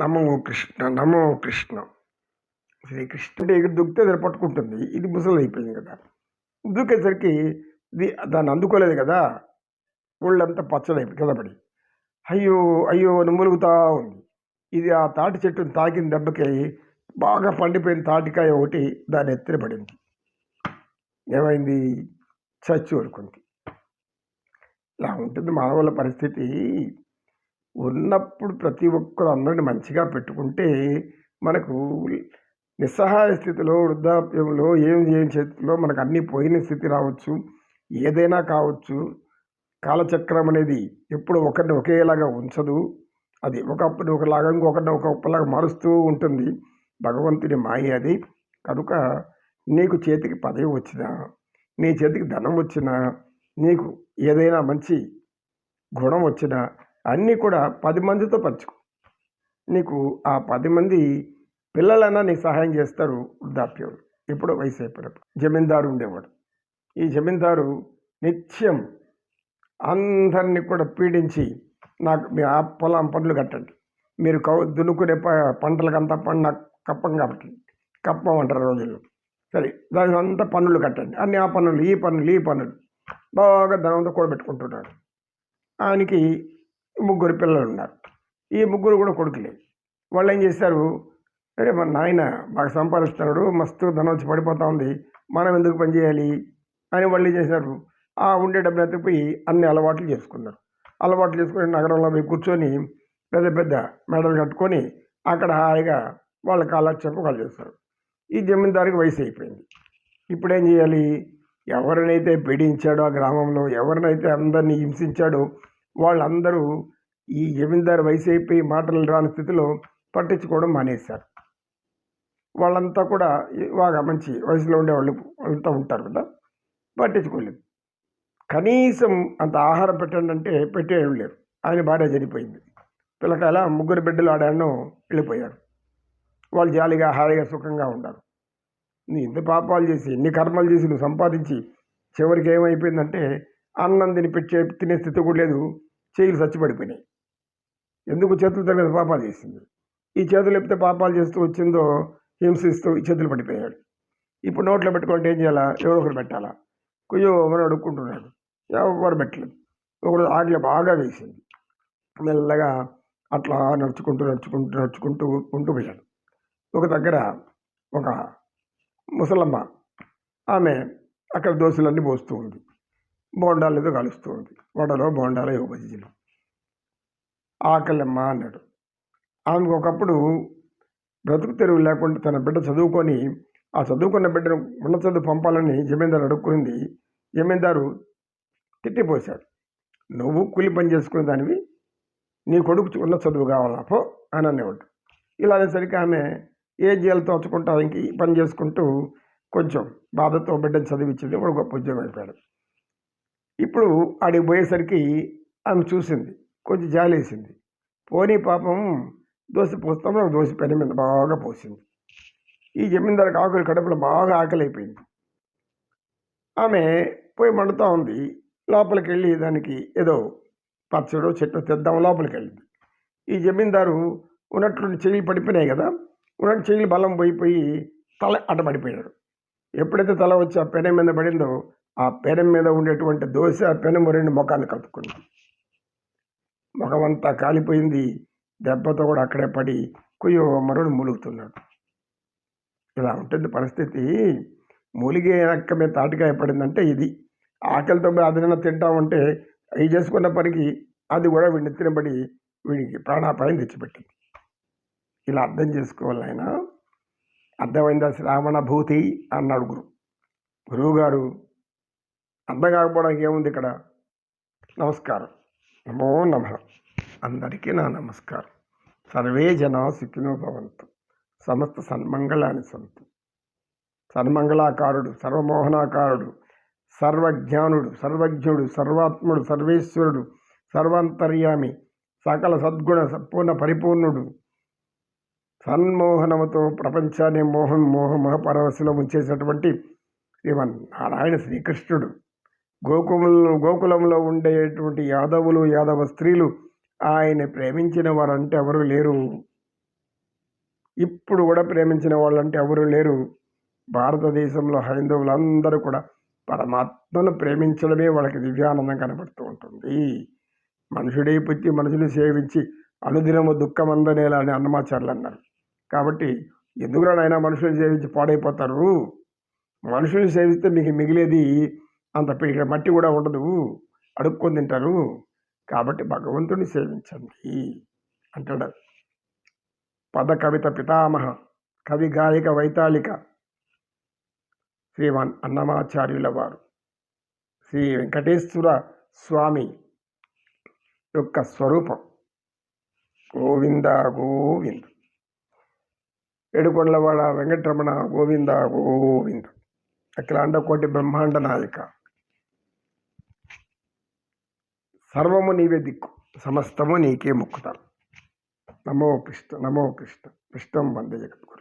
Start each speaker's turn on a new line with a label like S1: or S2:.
S1: నమో కృష్ణ నమో కృష్ణ. శ్రీకృష్ణుడు ఎగురు దూకితే అది పట్టుకుంటుంది. ఇది ముసలి అయిపోయింది కదా. దూకేసరికి ఇది దాన్ని అందుకోలేదు కదా. ఒళ్ళంతా పచ్చడైపోయి కదా పడి అయ్యో అయ్యో అని ములుగుతా ఉంది. ఇది ఆ తాటి చెట్టుని తాకిన దెబ్బకి బాగా పండిపోయిన తాటికాయ ఒకటి దాని ఎత్తిన పడింది. ఏమైంది? చచ్చి ఊరుకుంది. ఇలా ఉంటుంది మానవుల పరిస్థితి. ఉన్నప్పుడు ప్రతి ఒక్కరు అందరిని మంచిగా పెట్టుకుంటే మనకు నిస్సహాయ స్థితిలో వృద్ధాప్యంలో ఏం ఏం చేతిలో మనకు అన్నీ పోయిన స్థితి రావచ్చు. ఏదైనా కావచ్చు. కాలచక్రం అనేది ఎప్పుడు ఒకరిని ఒకేలాగా ఉంచదు. అది ఒకప్పుడు ఒకలాగా ఇంకొకరిని ఒకలాగా మారుస్తూ ఉంటుంది. భగవంతుని మాయ అది. కనుక నీకు చేతికి పదవి వచ్చినా నీ చేతికి ధనం వచ్చినా నీకు ఏదైనా మంచి గుణం వచ్చినా అన్నీ కూడా పది మందితో పంచుకో. నీకు ఆ పది మంది పిల్లలైనా నీకు సహాయం చేస్తారు వృద్ధాప్యం ఎప్పుడో వయసు అయిపోయినప్పుడు. జమీందారు ఉండేవాడు. ఈ జమీందారు నిత్యం అందరినీ కూడా పీడించి నాకు మీ ఆ పొలం పనులు కట్టండి. మీరు కౌ దున్నుకునే ప పంటలకంతా పండు నాకు కప్పం కాబట్టి. కప్పం అంటారు రోజుల్లో. సరే దానికి అంతా పన్నులు కట్టండి. అన్ని ఆ పన్నులు ఈ పన్నులు ఈ పన్నులు. బాగా ధనంతో కూడబెట్టుకుంటున్నాడు ఆయనకి ముగ్గురు పిల్లలు ఉన్నారు. ఈ ముగ్గురు కూడా కొడుకులే. వాళ్ళు ఏం చేశారు? అరే మన నాయన బాగా సంపాదిస్తున్నాడు మస్తు ధనం వచ్చి పడిపోతా ఉంది మనం ఎందుకు పని చేయాలి? అని వాళ్ళు ఏం చేశారు? ఆ ఉండే డబ్బులు ఎత్తిపోయి అన్ని అలవాట్లు చేసుకున్నారు. అలవాట్లు చేసుకుని నగరంలో పోయి కూర్చొని పెద్ద పెద్ద మెడలు కట్టుకొని అక్కడ హాయిగా వాళ్ళ కాలక్షేపం వాళ్ళు చేస్తారు ఈ జమీందారికి వయసు అయిపోయింది. ఇప్పుడు ఏం చేయాలి? ఎవరినైతే పీడించాడో ఆ గ్రామంలో ఎవరినైతే అందరినీ హింసించాడో వాళ్ళందరూ ఈ జమీందారు వయసు అయిపోయి మాటలు రాని స్థితిలో పట్టించుకోవడం మానేశారు. వాళ్ళంతా కూడా బాగా మంచి వయసులో ఉండే వాళ్ళు వాళ్ళంతా ఉంటారు కదా పట్టించుకోలేదు. కనీసం అంత ఆహారం పెట్టండి అంటే పెట్టేయడం లేరు. ఆయన భార్య చనిపోయింది. పిల్లకాయల ముగ్గురు బిడ్డలు ఆడాను వెళ్ళిపోయారు. వాళ్ళు జాలిగా హాయిగా సుఖంగా ఉన్నారు. నీ ఇంత పాపాలు చేసి ఎన్ని కర్మలు చేసి నువ్వు సంపాదించి చివరికి ఏమైపోయిందంటే అన్నం తినిపించే తినే స్థితి కూడా లేదు. చేతులు చచ్చిపడిపోయినాయి. ఎందుకు చేతులు తగ్గదు పాపాలు చేసింది. ఈ చేతులు ఎప్పితే పాపాలు చేస్తూ వచ్చిందో హింసిస్తూ ఈ చేతులు పడిపోయాడు. ఇప్పుడు నోట్లో పెట్టుకుంటే ఏం చేయాలా? ఎవరో ఒకరు పెట్టాలా? కుయ్యో ఎవరు అడుక్కుంటున్నాడు. ఎవరు పెట్టలేదు. ఒకడు ఆకలి బాగా వేసింది. మెల్లగా అట్లా నడుచుకుంటూ నడుచుకుంటూ నడుచుకుంటూ ఉంటూ పోయాడు. ఒక దగ్గర ఒక ముసలమ్మ ఆమె అక్కడ దోశలన్నీ పోస్తూ ఉంది. బోండాలతో ఏదో కలుస్తూ ఉంది వడలో బోండాలో ఏవో ఆకలమ్మ అన్నాడు. ఆమెకు ఒకప్పుడు బ్రతుకు తెరువు లేకుండా తన బిడ్డ చదువుకొని ఆ చదువుకున్న బిడ్డను ఉన్న చదువు పంపాలని జమీందారు అడుక్కుంది జమీందారు తిట్టిపోశాడు. నువ్వు కూలి పని చేసుకునే దానివి? నీ కొడుకు ఉన్న చదువు కావాలా? పో అని అనేవాడు. ఇలా అనేసరికి ఆమె ఏ జీలు తోచుకుంటా ఇంక పని చేసుకుంటూ కొంచెం బాధతో బిడ్డను చదివించింది. ఒక గొప్ప ఉద్యోగం అయిపోయాడు. ఇప్పుడు ఆడికి పోయేసరికి ఆమె చూసింది కొంచెం జాలేసింది. పోనీ పాపం దోశ పోస్తాము ఒక దోశ పెన మీద బాగా పోసింది. ఈ జమీందారికి ఆకులు కడుపులో బాగా ఆకలి అయిపోయింది ఆమె పోయి మండుతూ ఉంది. లోపలికి వెళ్ళి దానికి ఏదో పచ్చడో చెట్టు తెద్దాం లోపలికి వెళ్ళింది ఈ జమీందారు ఉన్నట్లుండి చెయ్యి పడిపోయినాయి కదా ఉన్నట్టు చెయ్యి బలం పోయిపోయి తల అడ్డపడిపోయాడు ఎప్పుడైతే తల వచ్చి ఆ పెన మీద పడిందో ఆ పెనం మీద ఉండేటువంటి దోశ ఆ పెనము రెండు ముఖాన్ని కత్తుకుంది ముఖమంతా కాలిపోయింది. దెబ్బతో కూడా అక్కడే పడి కుయ్యో మరుడు మూలుగుతున్నాడు. ఇలా ఉంటుంది పరిస్థితి. మూలిగే వెనక్క మీద తాటికాయ పడిందంటే ఇది. ఆకలితో పోయి అదనైనా తింటామంటే అవి చేసుకున్న పనికి అది కూడా వీడిని తినబడి వీడికి ప్రాణాపాయం తెచ్చిపెట్టింది. ఇలా అర్థం చేసుకోవాలి ఆయన అర్థమైందా శ్రావణ భూతి అన్నాడు గురు. గురువు గారు అర్థం కాకపోవడానికి ఏముంది ఇక్కడ? నమస్కారం. నమో నమ. అందరికీ నా నమస్కారం. సర్వే జనా సుఖినో భవంతు. సమస్త సన్మంగళాన్ని సంతు. సన్మంగళాకారుడు సర్వమోహనాకారుడు సర్వజ్ఞానుడు సర్వజ్ఞుడు సర్వాత్ముడు సర్వేశ్వరుడు సర్వాంతర్యామి సకల సద్గుణ సంపూర్ణ పరిపూర్ణుడు. సన్మోహనముతో ప్రపంచాన్ని మోహన్ మోహ మహపరవశిలో ఉంచేసినటువంటి శ్రీమన్ నారాయణ శ్రీకృష్ణుడు. గోకులంలో గోకులంలో ఉండేటువంటి యాదవులు యాదవ స్త్రీలు ఆయన ప్రేమించిన వారంటే ఎవరు లేరు. ఇప్పుడు కూడా ప్రేమించిన వాళ్ళంటే ఎవరు లేరు. భారతదేశంలో హైందవులందరూ కూడా పరమాత్మను ప్రేమించడమే వాళ్ళకి దివ్యానందం కనబడుతూ ఉంటుంది. మనుషుడే పుట్టి మనుషుని సేవించి అనుదినము దుఃఖం అందనేలా అని అన్నమాచార్యులు అన్నారు. కాబట్టి ఎందుకురా నాయన మనుషులు సేవించి పాడైపోతారు? మనుషులు సేవిస్తే మీకు మిగిలేది అంత ఇక్కడ మట్టి కూడా ఉండదు. అడుక్కొని తింటారు. కాబట్టి భగవంతుని సేవించండి అంటాడు. పద కవిత పితామహ కవి గాయక వైతాళిక. శ్రీమాన్ అన్నమాచార్యుల వారు. శ్రీ వెంకటేశ్వర స్వామి యొక్క స్వరూపం. గోవింద గోవింద. ఏడుకొండలవాడ వెంకటరమణ గోవింద గోవింద. అఖిలాండ కోటి బ్రహ్మాండ నాయక. సర్వము నీవే దిక్కు సమస్తము నీకే మొక్కుతాను నమో కృష్ణ నమో కృష్ణ. కృష్ణం వందే జగద్గురు.